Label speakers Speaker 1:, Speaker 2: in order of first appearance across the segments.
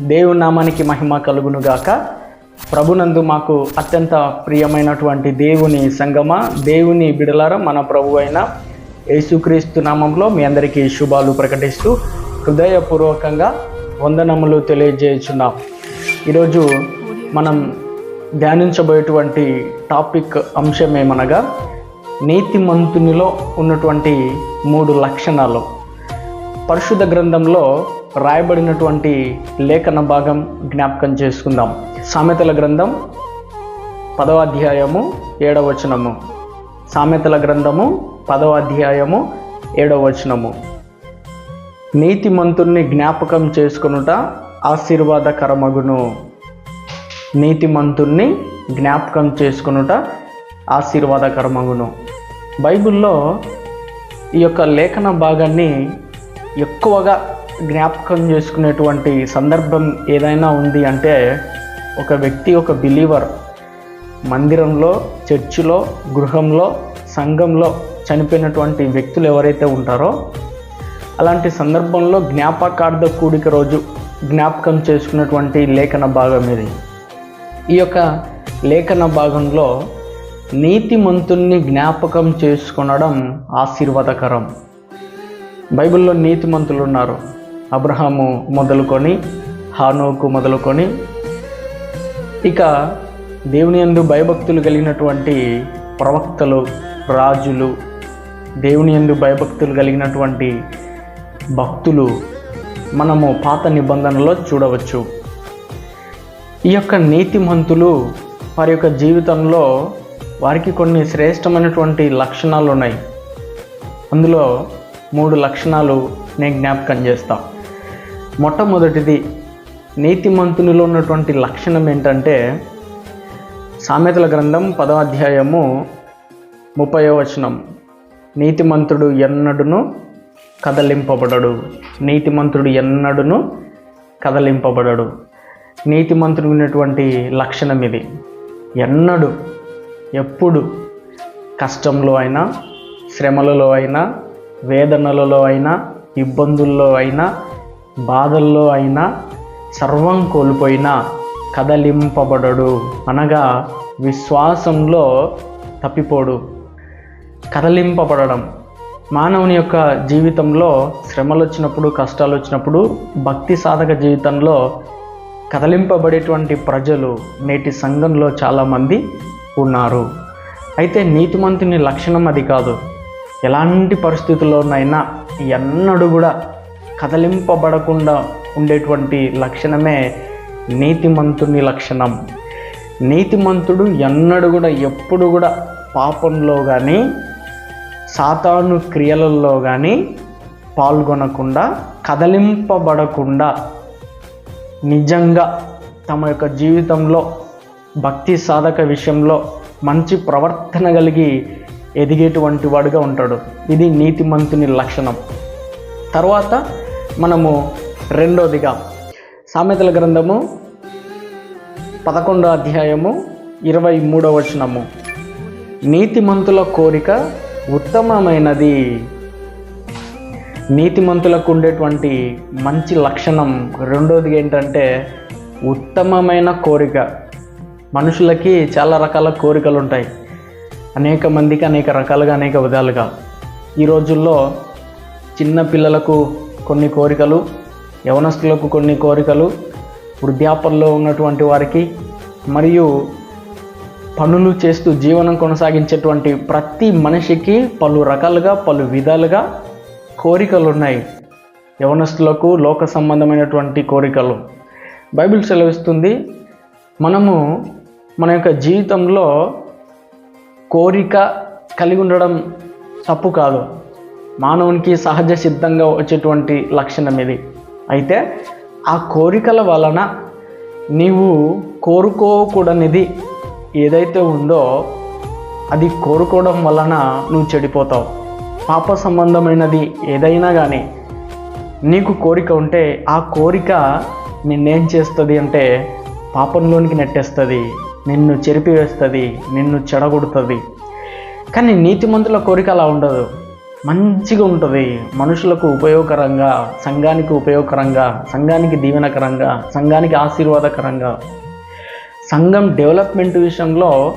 Speaker 1: దేవుని నామానికి మహిమ కలుగునుగాక. ప్రభునందు మాకు అత్యంత ప్రియమైనటువంటి దేవుని సంగమ దేవుని బిడలారం మన ప్రభు అయిన యేసుక్రీస్తు నామంలో మీ అందరికీ శుభాలు ప్రకటిస్తూ హృదయపూర్వకంగా వందనములు తెలియజేయుచున్నాం. ఈరోజు మనం ధ్యానించబోయేటువంటి టాపిక్ అంశం ఏమనగా నీతిమంతునిలో ఉన్నటువంటి మూడు లక్షణాలు. పరిశుద్ధ గ్రంథంలో రాయబడినటువంటి లేఖన భాగం జ్ఞాపకం చేసుకుందాం. సామెతల గ్రంథం పదవ అధ్యాయము ఏడవ వచనము. సామెతల గ్రంథము పదవ అధ్యాయము ఏడవ వచనము. నీతిమంతుణ్ణి జ్ఞాపకం చేసుకొనుట ఆశీర్వాదకరమగును. నీతిమంతుణ్ణి జ్ఞాపకం చేసుకొనుట ఆశీర్వాదకరమగును. బైబిల్లో ఈ యొక్క లేఖన భాగాన్ని ఎక్కువగా జ్ఞాపకం చేసుకునేటువంటి సందర్భం ఏదైనా ఉంది అంటే ఒక వ్యక్తి ఒక బిలీవర్ మందిరంలో చర్చిలో గృహంలో సంఘంలో చనిపోయినటువంటి వ్యక్తులు ఎవరైతే ఉంటారో అలాంటి సందర్భంలో జ్ఞాపకార్థ కూడిక రోజు జ్ఞాపకం చేసుకున్నటువంటి లేఖన భాగం ఇది. ఈ యొక్క లేఖన భాగంలో నీతిమంతుణ్ణి జ్ఞాపకం చేసుకొనడం ఆశీర్వాదకరం. బైబిల్లో నీతిమంతులు ఉన్నారు అబ్రహాము మొదలుకొని హానోకు మొదలుకొని. ఇక దేవుని యందు భయభక్తులు కలిగినటువంటి ప్రవక్తలు రాజులు దేవుని యందు భయభక్తులు కలిగినటువంటి భక్తులు మనము పాత నిబంధనలో చూడవచ్చు. ఈ యొక్క నీతిమంతులు వారి యొక్క జీవితంలో వారికి కొన్ని శ్రేష్టమైనటువంటి లక్షణాలు ఉన్నాయి అందులో మూడు లక్షణాలు నేను జ్ఞాపకం చేస్తా. మొట్టమొదటిది నీతిమంతునిలో ఉన్నటువంటి లక్షణం ఏంటంటే సామెతల గ్రంథం పదో అధ్యాయము ముప్పయో వచనం. నీతిమంతుడు ఎన్నడును కదలింపబడడు. నీతిమంతుడు ఎన్నడును కదలింపబడడు. నీతిమంతుడు ఉన్నటువంటి లక్షణం ఇది. ఎన్నడు ఎప్పుడు కష్టంలో అయినా శ్రమలలో అయినా వేదనలలో అయినా ఇబ్బందుల్లో అయినా బాధల్లో అయినా సర్వం కోల్పోయినా కదలింపబడడు. అనగా విశ్వాసంలో తప్పిపోడు. కదలింపబడడం. మానవుని యొక్క జీవితంలో శ్రమలు వచ్చినప్పుడు కష్టాలు వచ్చినప్పుడు భక్తి సాధక జీవితంలో కదలింపబడేటువంటి ప్రజలు నేటి సంఘంలో చాలామంది ఉన్నారు. అయితే నీతిమంతుని లక్షణం అది కాదు. ఎలాంటి పరిస్థితుల్లోనైనా ఎన్నడూ కూడా కదలింపబడకుండా ఉండేటువంటి లక్షణమే నీతిమంతుని లక్షణం. నీతిమంతుడు ఎన్నడూ కూడా ఎప్పుడు కూడా పాపంలో కానీ సాతాను క్రియలలో కానీ పాల్గొనకుండా కదలింపబడకుండా నిజంగా తమ యొక్క జీవితంలో భక్తి సాధక విషయంలో మంచి ప్రవర్తన కలిగి ఎదిగేటువంటి వాడుగా ఉంటాడు. ఇది నీతిమంతుని లక్షణం. తర్వాత మనము రెండోదిగా సామెతల గ్రంథము పదకొండో అధ్యాయము ఇరవై మూడో వచనము. నీతిమంతుల కోరిక ఉత్తమమైనది. నీతిమంతులకు ఉండేటువంటి మంచి లక్షణం రెండోది ఏంటంటే ఉత్తమమైన కోరిక. మనుషులకి చాలా రకాల కోరికలు ఉంటాయి అనేక మందికి అనేక రకాలుగా అనేక విధాలుగా. ఈ రోజుల్లో చిన్న పిల్లలకు కొన్ని కోరికలు యవనస్తులకు కొన్ని కోరికలు వృద్ధాపంలో ఉన్నటువంటి వారికి మరియు పనులు చేస్తూ జీవనం కొనసాగించేటువంటి ప్రతి మనిషికి పలు రకాలుగా పలు విధాలుగా కోరికలు ఉన్నాయి యవనస్తులకు లోక సంబంధమైనటువంటి కోరికలు. బైబిల్ సెలవిస్తుంది మనము మన యొక్క జీవితంలో కోరిక కలిగి ఉండడం తప్పు కాదు. మానవునికి సహజ సిద్ధంగా వచ్చేటువంటి లక్షణం ఇది. అయితే ఆ కోరికల వలన నీవు కోరుకోకూడనిది ఏదైతే ఉందో అది కోరుకోవడం వలన నువ్వు చెడిపోతావు. పాప సంబంధమైనది ఏదైనా కానీ నీకు కోరిక ఉంటే ఆ కోరిక నిన్నేం చేస్తుంది అంటే పాపంలోనికి నెట్టేస్తుంది నిన్ను చెరిపివేస్తుంది నిన్ను చెడగొడుతుంది. కానీ నీతిమంతుల కోరిక అలా ఉండదు. మంచిగా ఉంటుంది. మనుషులకు ఉపయోగకరంగా సంఘానికి ఉపయోగకరంగా సంఘానికి దీవెనకరంగా సంఘానికి ఆశీర్వాదకరంగా. సంఘం డెవలప్మెంట్ విషయంలో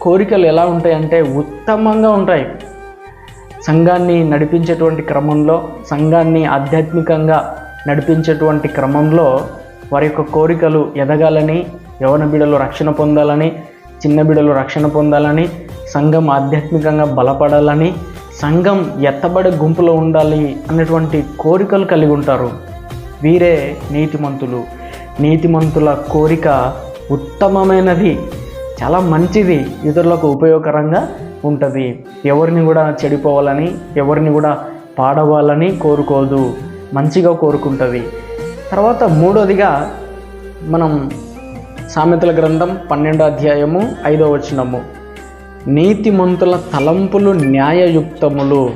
Speaker 1: కోరికలు ఎలా ఉంటాయంటే ఉత్తమంగా ఉంటాయి. సంఘాన్ని నడిపించేటువంటి క్రమంలో సంఘాన్ని ఆధ్యాత్మికంగా నడిపించేటువంటి క్రమంలో వారి యొక్క కోరికలు ఎదగాలని యవన బిడలు రక్షణ పొందాలని చిన్న బిడలు రక్షణ పొందాలని సంఘం ఆధ్యాత్మికంగా బలపడాలని సంఘం ఎత్తబడే గుంపులో ఉండాలి అన్నటువంటి కోరికలు కలిగి ఉంటారు. వీరే నీతిమంతులు. నీతిమంతుల కోరిక ఉత్తమమైనది చాలా మంచిది ఇతరులకు ఉపయోగకరంగా ఉంటుంది. ఎవరిని కూడా చెడిపోవాలని ఎవరిని కూడా పాడవాలని కోరుకోదు. మంచిగా కోరుకుంటుంది. తర్వాత మూడోదిగా మనం సామెతల గ్రంథం పన్నెండో అధ్యాయము ఐదో వచనము. నీతిమంతుల తలంపులు న్యాయయుక్తములు.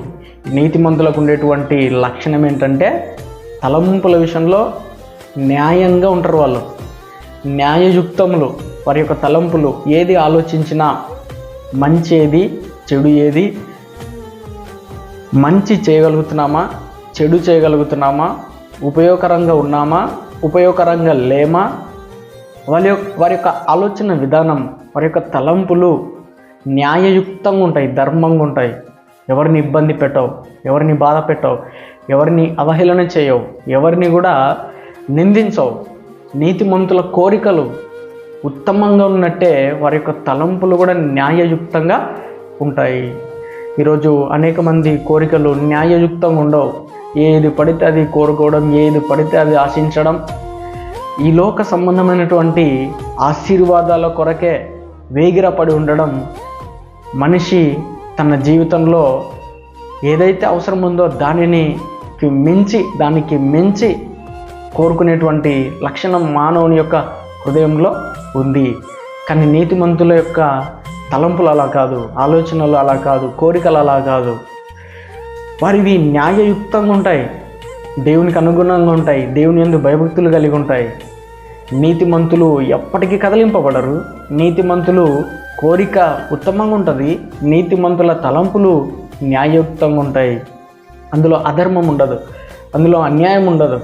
Speaker 1: నీతిమంతులకు ఉండేటువంటి లక్షణం ఏంటంటే తలంపుల విషయంలో న్యాయంగా ఉంటారు వాళ్ళు. న్యాయయుక్తములు వారి యొక్క తలంపులు ఏది ఆలోచించినా మంచి ఏది చెడు ఏది మంచి చేయగలుగుతున్నామా చెడు చేయగలుగుతున్నామా ఉపయోగకరంగా ఉన్నామా? ఉపయోగకరంగా లేమా? వారి యొక్క వారి యొక్క ఆలోచన విధానం వారి యొక్క తలంపులు న్యాయయుక్తంగా ఉంటాయి ధర్మంగా ఉంటాయి. ఎవరిని ఇబ్బంది పెట్టవు ఎవరిని బాధ పెట్టవు ఎవరిని అవహేళన చేయవు ఎవరిని కూడా నిందించవు. నీతిమంతుల కోరికలు ఉత్తమంగా ఉన్నట్టే వారి యొక్క తలంపులు కూడా న్యాయయుక్తంగా ఉంటాయి. ఈరోజు అనేక మంది కోరికలు న్యాయయుక్తంగా ఉండవు. ఏది పడితే అది కోరుకోవడం ఏది పడితే అది ఆశించడం. ఈ లోక సంబంధమైనటువంటి ఆశీర్వాదాల కొరకే వేగిరపడి ఉండడం మనిషి తన జీవితంలో ఏదైతే అవసరం ఉందో దానిని మించి దానికి మించి కోరుకునేటువంటి లక్షణం మానవుని యొక్క హృదయంలో ఉంది. కానీ నీతిమంతుల యొక్క తలంపులు అలా కాదు ఆలోచనలు అలా కాదు కోరికలు అలా కాదు. వారివి న్యాయయుక్తంగా ఉంటాయి దేవునికి అనుగుణంగా ఉంటాయి దేవుని ఎందు భయభక్తులు కలిగి ఉంటాయి. నీతిమంతులు ఎప్పటికీ కదిలింపబడరు. నీతిమంతులు కోరిక ఉత్తమంగా ఉంటుంది. నీతిమంతుల తలంపులు న్యాయయుక్తంగా ఉంటాయి. అందులో అధర్మం ఉండదు. అందులో అన్యాయం ఉండదు.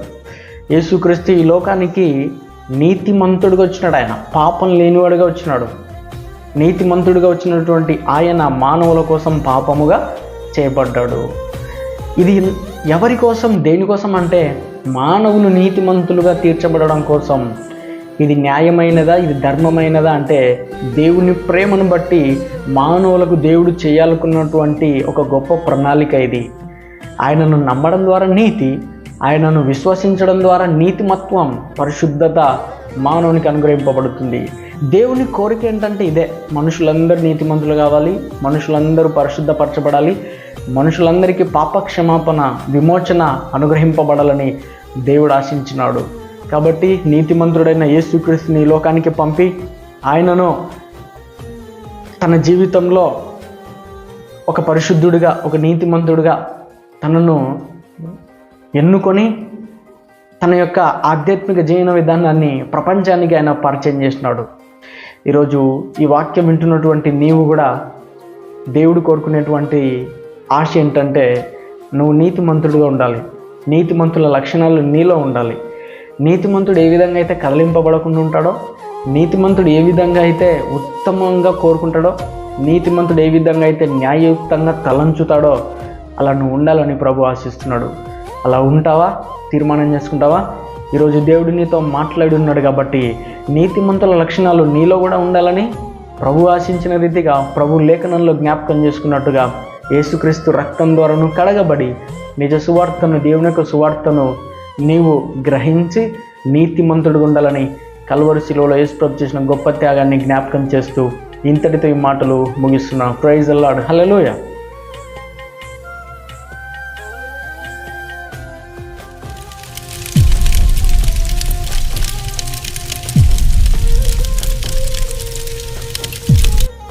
Speaker 1: యేసుక్రీస్తు ఈ లోకానికి నీతిమంతుడిగా వచ్చినాడు ఆయన. పాపం లేనివాడుగా వచ్చినాడు. నీతిమంతుడిగా వచ్చినటువంటి ఆయన మానవుల కోసం పాపముగా చేపడ్డాడు ఇది ఎవరి కోసం దేనికోసం అంటే మానవులు నీతిమంతులుగా తీర్చబడడం కోసం. ఇది న్యాయమైనదా ఇది ధర్మమైనదా అంటే దేవుని ప్రేమను బట్టి మానవులకు దేవుడు చేయాలనుకున్నటువంటి ఒక గొప్ప ప్రణాళిక ఇది. ఆయనను నమ్మడం ద్వారా నీతి ఆయనను విశ్వసించడం ద్వారా నీతిమత్వం పరిశుద్ధత మానవునికి అనుగ్రహింపబడుతుంది. దేవుని కోరిక ఏంటంటే ఇదే. మనుషులందరూ నీతిమంతులు కావాలి మనుషులందరూ పరిశుద్ధపరచబడాలి మనుషులందరికీ పాప క్షమాపణ విమోచన అనుగ్రహింపబడాలని దేవుడు ఆశించినాడు. కాబట్టి నీతిమంతుడైన యేసుక్రీస్తుని ఈ లోకానికి పంపి ఆయనను తన జీవితంలో ఒక పరిశుద్ధుడిగా ఒక నీతిమంతుడిగా తనను ఎన్నుకొని తన యొక్క ఆధ్యాత్మిక జీవన విధానాన్ని ప్రపంచానికి ఆయన పరిచయం చేసినాడు ఈరోజు ఈ వాక్యం వింటున్నటువంటి నీవు కూడా దేవుడు కోరుకునేటువంటి ఆశ ఏంటంటే నువ్వు నీతిమంతుడుగా ఉండాలి. నీతిమంతుల లక్షణాలు నీలో ఉండాలి. నీతిమంతుడు ఏ విధంగా అయితే కదలింపబడకుండా ఉంటాడో నీతిమంతుడు ఏ విధంగా అయితే ఉత్తమంగా కోరుకుంటాడో నీతిమంతుడు ఏ విధంగా అయితే న్యాయయుక్తంగా తలంచుతాడో అలా నువ్వు ఉండాలని ప్రభు ఆశిస్తున్నాడు. అలా ఉంటావా? తీర్మానం చేసుకుంటావా? ఈరోజు దేవుడు నీతో మాట్లాడి ఉన్నాడు కాబట్టి నీతిమంతుల లక్షణాలు నీలో కూడా ఉండాలని ప్రభు ఆశించిన రీతిగా ప్రభు లేఖనంలో జ్ఞాపకం చేసుకున్నట్టుగా యేసుక్రీస్తు రక్తం ద్వారాను కడగబడి నిజ సువార్తను దేవుని యొక్క సువార్తను నీవు గ్రహించి నీతిమంతుడు ఉండాలని కల్వరు శిలువలో యేసుప్రభు చేసిన గొప్ప త్యాగాన్ని జ్ఞాపకం చేస్తూ ఇంతటితో ఈ మాటలు ముగిస్తున్నాను. ప్రైజ్ అల్లాడు హల్లెలూయా